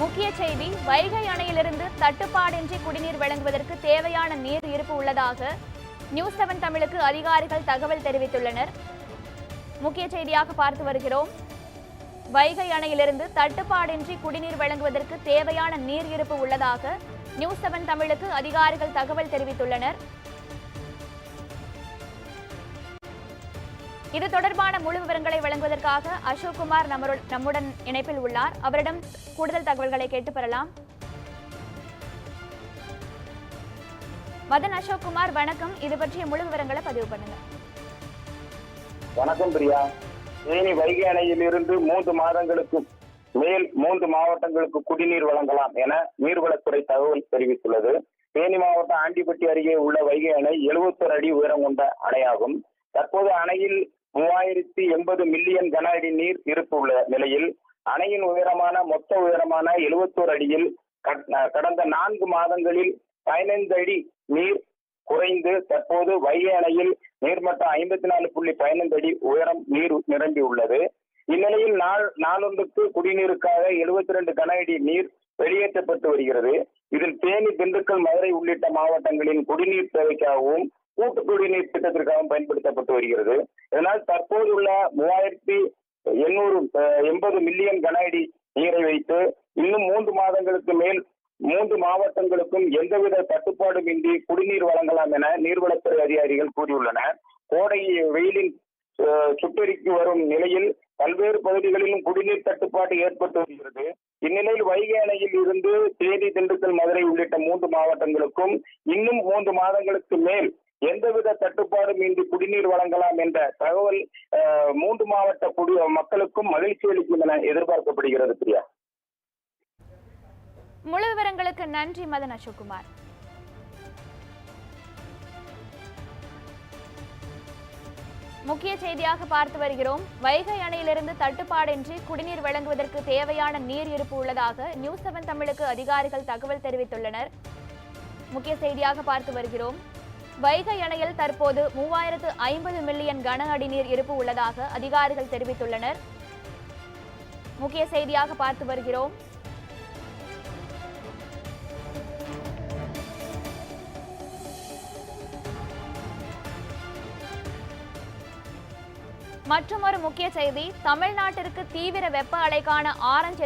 முக்கிய செய்தி வைகை அணையிலிருந்து தட்டுப்பாடின்றி குடிநீர் வழங்குவதற்கு தேவையான நீர் இருப்பு உள்ளதாக நியூஸ் செவன் தமிழுக்கு அதிகாரிகள் தகவல் தெரிவித்துள்ளனர். முக்கிய செய்தியாக பார்த்து வருகிறோம். வைகை அணையிலிருந்து தட்டுப்பாடின்றி குடிநீர் வழங்குவதற்கு தேவையான நீர் இருப்பு உள்ளதாக நியூஸ் செவன் தமிழுக்கு அதிகாரிகள் தகவல் தெரிவித்துள்ளனர். இது தொடர்பான முழு விவரங்களை வழங்குவதற்காக அசோக் குமார் நம்முடன் இணைப்பில் உள்ளார். அவரிடம் கூடுதல் தகவல்களை கேட்டு பெறலாம். மதன் அசோக் குமார் வணக்கம். இது பற்றிய முழு விவரங்களை பதிவு பண்ணுங்க. வணக்கம் பிரியா. தேனி வைகை அணையில் இருந்து மூன்று மாதங்களுக்கு மேல் மூன்று மாவட்டங்களுக்கு குடிநீர் வழங்கலாம் என நீர்வளத்துறை தகவல் தெரிவித்துள்ளது. தேனி மாவட்டம் ஆண்டிப்பட்டி அருகே உள்ள வைகை அணை 71 அடி உயரம் கொண்ட அணையாகும். தற்போது அணையில் மூவாயிரத்தி எண்பது மில்லியன் கன அடி நீர் இருப்பு உள்ள நிலையில் அணையின் உயரமான மொத்த உயரமான 71 அடியில் கடந்த நான்கு மாதங்களில் பதினைந்து அடி நீர் குறைந்து தற்போது வைகை அணையில் நீர்மட்டம் ஐம்பத்தி நாலு புள்ளி பதினைந்து அடி உயரம் நீர் நிரம்பி உள்ளது. இந்நிலையில் நாள் நாளொன்றுக்கு குடிநீருக்காக 72 ரெண்டு கன அடி நீர் வெளியேற்றப்பட்டு வருகிறது. இதில் தேனி திண்டுக்கல் மதுரை உள்ளிட்ட மாவட்டங்களின் குடிநீர் தேவைக்காகவும் கூட்டு குடிநீர் திட்டத்திற்காகவும் பயன்படுத்தப்பட்டு வருகிறது. இதனால் தற்போதுள்ள மூவாயிரத்தி எண்ணூறு எண்பது மில்லியன் கன அடி நீரை வைத்து இன்னும் மூன்று மாதங்களுக்கு மேல் மூன்று மாவட்டங்களுக்கும் எந்தவித தட்டுப்பாடும் இன்றி குடிநீர் வழங்கலாம் என நீர்வளத்துறை அதிகாரிகள் கூறியுள்ளனர். கோடை வெயிலின் சுட்டெரிக்கு வரும் நிலையில் பல்வேறு பகுதிகளிலும் குடிநீர் தட்டுப்பாடு ஏற்பட்டு வருகிறது. இந்நிலையில் வைகை அணையில் இருந்து தேனி திண்டுக்கல் மதுரை உள்ளிட்ட மூன்று மாவட்டங்களுக்கும் இன்னும் மூன்று மாதங்களுக்கு மேல் எந்தவித தட்டுப்பாடும் இன்றி குடிநீர் வழங்கலாம் என்ற தகவல் மூன்று மாவட்ட குடி மக்களுக்கும் மகிழ்ச்சி அளிக்கும் என எதிர்பார்க்கப்படுகிறது பிரியா. முழு விவரங்களுக்கு நன்றி மதன் அசோக்குமார். முக்கிய செய்தியாக பார்த்து வருகிறோம். வைகை அணையிலிருந்து தட்டுப்பாடின்றி குடிநீர் வழங்குவதற்கு தேவையான நீர் இருப்பு உள்ளதாக நியூஸ் செவன் தமிழுக்கு அதிகாரிகள் தகவல் தெரிவித்துள்ளனர். முக்கிய செய்தியாக பார்த்து வருகிறோம். வைகை அணையில் தற்போது மூவாயிரத்து ஐம்பது மில்லியன் கன அடி நீர் இருப்பு உள்ளதாக அதிகாரிகள் தெரிவித்துள்ளனர். முக்கிய செய்தியாக பார்த்து வருகிறோம். மற்றொரு முக்கிய செய்தி தமிழ்நாட்டிற்கு தீவிர வெப்ப அலைக்கான ஆரஞ்சு